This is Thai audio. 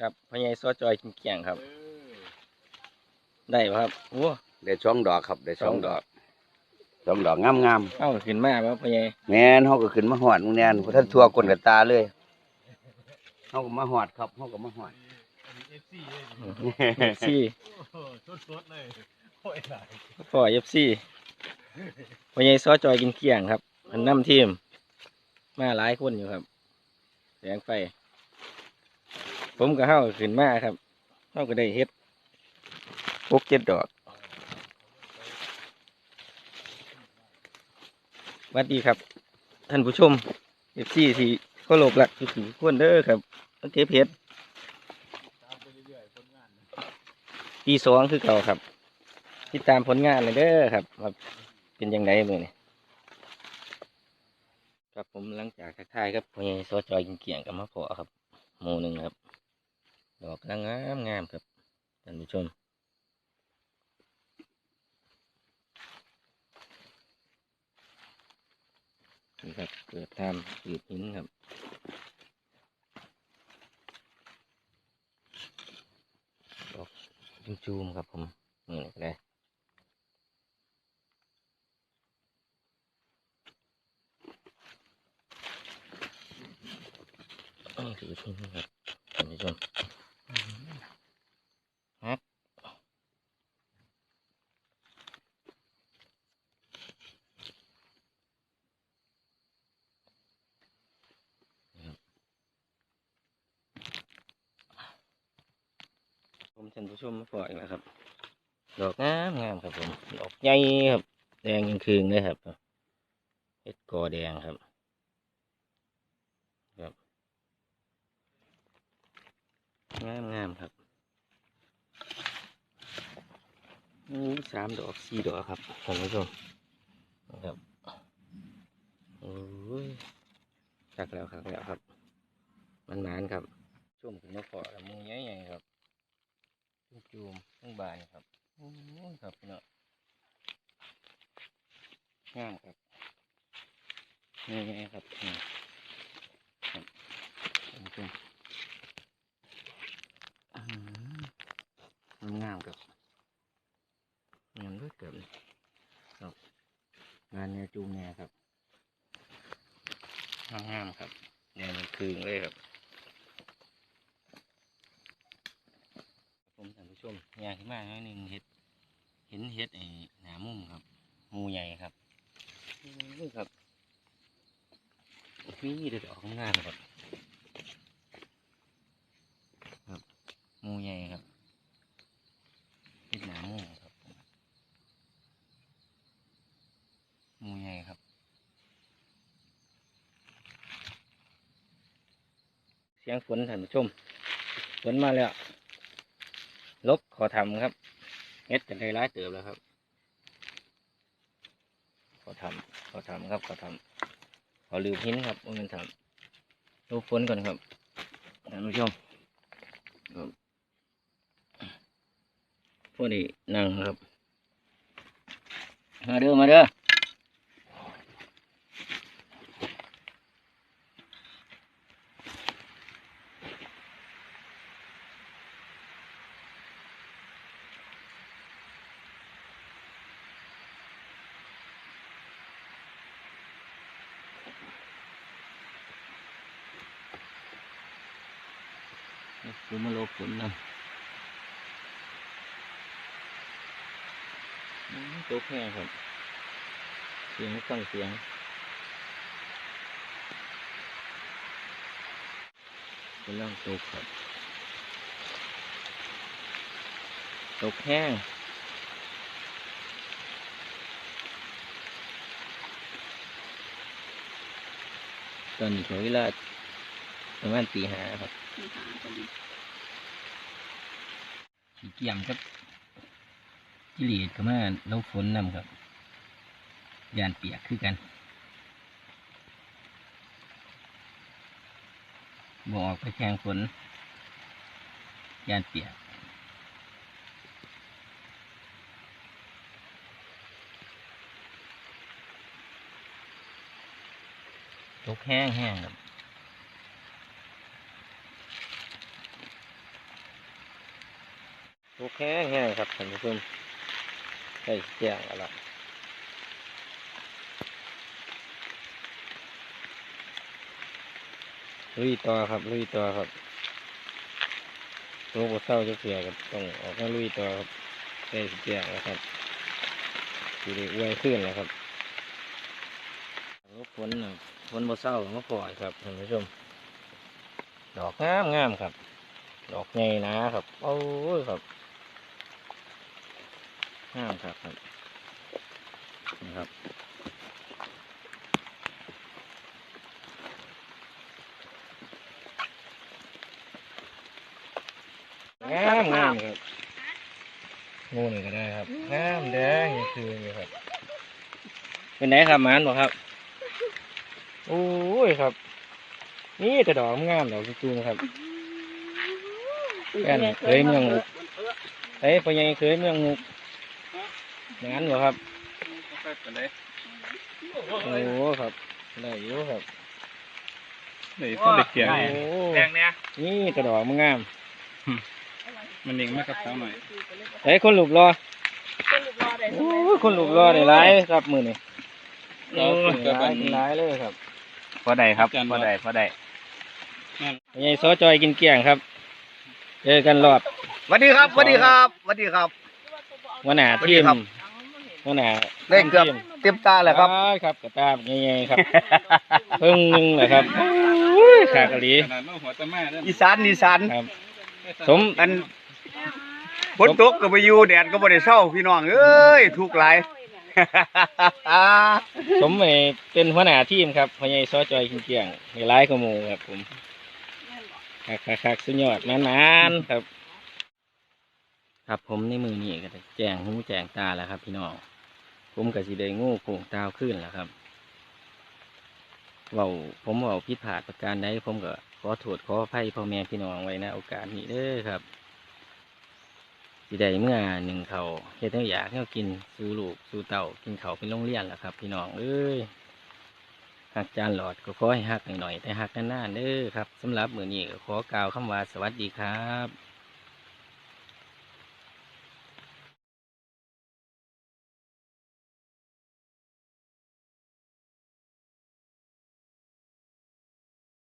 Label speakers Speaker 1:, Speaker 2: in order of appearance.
Speaker 1: ครับพ่อใหญ่ซอจอยกินเกี่ยงครับ ได้ปะครับโอ้
Speaker 2: ได้สองดอกครับได้สองดอกสองดอกงามงาม
Speaker 1: เอ้าขึ้นมาปะพ่อใหญ่
Speaker 2: ๆแม่นเฮาก็ขึ้นมาหอดมึงแน่นบ่ท่านทั่วก้นกับตาเลยเฮาก็มาหอดครับเฮาก็มาหอด
Speaker 1: ซี่
Speaker 3: สดๆเลยโอ้ยหลาย
Speaker 1: พ่อเอฟซีพ่อใหญ่ซอจอยกินเกี่ยงครับมันนำทีม มาหลายคนอยู่ครับแสงไฟ ผมก็เข้าขึ้นมาครับเข้าก็ได้เฮ็ดพกเจ็ดดอกสวัสดีครับ ท่านผู้ชมเอฟซีที่เคารพรักทุกคนเด้อครับโอเคเพชร
Speaker 3: ตามไปเรื่อยๆผลงานนะ
Speaker 1: ปีสองคือเก่าครับ ติดตามผลงานเลยเด้อครับว่าเป็นยังไงมือนี่ครับผมหลังจากทักทายครับพ่อใหญ่ซอจอยกินเกี่ยงกับมะพร้าวครับหมู่หนึ่งครับ ดอกกำลังงามงามครับท่าน ผู้ชมนี่ครับเกิดทำสืบหินครับดอกจูมๆครับผมนี่ก็ได้นี่คือหินครับท่านผู้ชม ผมท่านผู้ชมมาฝากอีกแล้วครับ ดอกงามงามครับผม ดอกใหญ่ครับ แดงยังคืนเลยครับเห็ดกอแดงครับ ครับ งามงามครับอู้สามดอกสี่ดอกครับท่านผู้ชมครับโอ้ยคักแล้วคักแล้วครับ มันหมานครับชุ่มขึ้นมาเกากับมูใหญ่ๆครับ จุ่มจุ่มทั้งบานครับโอ้ยครับพี่น้องงามครับนี่ไงครับนี่ครับท่านผู้ชมอื้อหืองามครับงานด้วยเกิดครับ งานแนวจูงแนวครับงามๆครับแนวมันคืนเลยครับ ผมท่านผู้ชมยางขึ้นมาหน่อยหนึ่งเห็ดเห็นเห็ดไอ้หนามุมครับงูใหญ่ครับนี่ครับนี่เด็ดออกข้างหน้าครับครับงูใหญ่ครับเห็ดหนามุมครับงูใหญ่ครับเสียงฝนท่านผู้ชมฝนมาแล้ว ขอทำครับเม็ดกันได้ร้ายเติบแล้วครับขอทำขอทำครับขอทำขอลืมหินครับว่ามันทำลบฝนก่อนครับท่านผู้ชมครับพวกนี้นั่งครับ มาเด้อมาเด้อ ดูมาโลกฝนนำตกแห้งครับ เสียงฟังเสียงกำลังตกครับ ตกแห้งตอนนี้ถึงเวลา ประมาณตีห้าครับขี้เกียมครับกิเลสก็มาแล้วฝนนำครับยานเปียกคือกันบออกไปแข่งฝนยานเปียกตกแห้งแห้งครับ โอเคแห้งครับท่านผู้ชมใส่แจ้งแล้วล่ะลุยต่อครับลุยต่อครับตัวบเศร้าจะเสียกับต้องออกมาลุยต่อครับใส่แจ้งแล้วครับสีได้อวยขึ้นแล้วครับล้วฝนนะฝนบ่เศร้ามาปล่อยครับท่านผู้ชม ดอกงามงามครับ ดอกใหญ่นะครับ โอ้ยครับ งามครับครับนี่ครับงามงามครับงูนี่ก็ได้ครับงามแดงนี่คือนี่ครับ เป็นไหนครับหมานบอกครับโอ้ยครับ นี่แต่ดอกงามดอกจุ้งๆครับแป้นเคยเมืองมุกเอ้ยพ่อใหญ่เคยเมืองมุก อย่างนั้นเหรอครับโอ้โหครับได้อยู่ครับ
Speaker 3: เดี๋ยวต้องเด็กเกียร์
Speaker 1: โอ้
Speaker 3: นี่
Speaker 1: โห
Speaker 3: แดงเนี่ย
Speaker 1: นี่กระดอกมันงาม
Speaker 3: มันเองมากกับเขาหน่อย
Speaker 1: เอ้ยคนหลุบรอ
Speaker 4: คนลูกรอได้
Speaker 1: โอ้ยคนหลุบรอได้หลายครับมือนี่
Speaker 3: โอ้ย
Speaker 1: หลายหลายเลยครับ
Speaker 2: พอได้ครับพอได้พอได้
Speaker 1: พ่อใหญ่ซอจอยกินเกลี้ยงครับเจอกันรอบ
Speaker 2: สวัสดีครับสวัสดีครับสวัสดีครับ
Speaker 1: วันหนาทีม
Speaker 2: สวัสดีครับ
Speaker 1: วันหนา
Speaker 2: ได้เกือบเต็มตาแล้วครับ
Speaker 1: ได้ครับกระตามใหญ่ๆครับเพิ่งหนึ่งเหรอครับโอ้ยขากะหลี
Speaker 3: ขนาดเราหัวตะแม่ด้วย
Speaker 2: อีสานอีสาน
Speaker 1: ครับสม
Speaker 2: อันฝนตกก็ไปอยู่แดดก็บ่ได้เศร้าพี่น้องเอ้ยทุกข์หลาย
Speaker 1: สมเอเป็นหัวหน้าทีมครับพอใหญายซอจอยกินเกลี้ยงมีร้ายขโมยครับผมคักคักคักสุดยอดแมนๆครับ ครับผมในมือนี้ก็จะแจงหูแจงตาแล้วครับพี่น้อง ผมกับสีแดงงูโผงตาวขึ้นแล้วครับเว่าผมเว่าผิดพลาดประการใดผมก็ขอโทษขออภัยพ่อแม่พี่น้องไว้นะโอกาสนี้เด้อครับสีใดเมื่อหนึ่งเขาเฮ็ดให้อยากให้กินสู่ลูกสู่เต่ากินเขาเป็นโรงเรียนแหละครับ พี่น้องเอ้ยหักจานหลอดก็ขอให้หักหน่อยๆแต่หักนานๆเด้อครับสำหรับมือนี้ขอกล่าวคำว่าสวัสดีครับ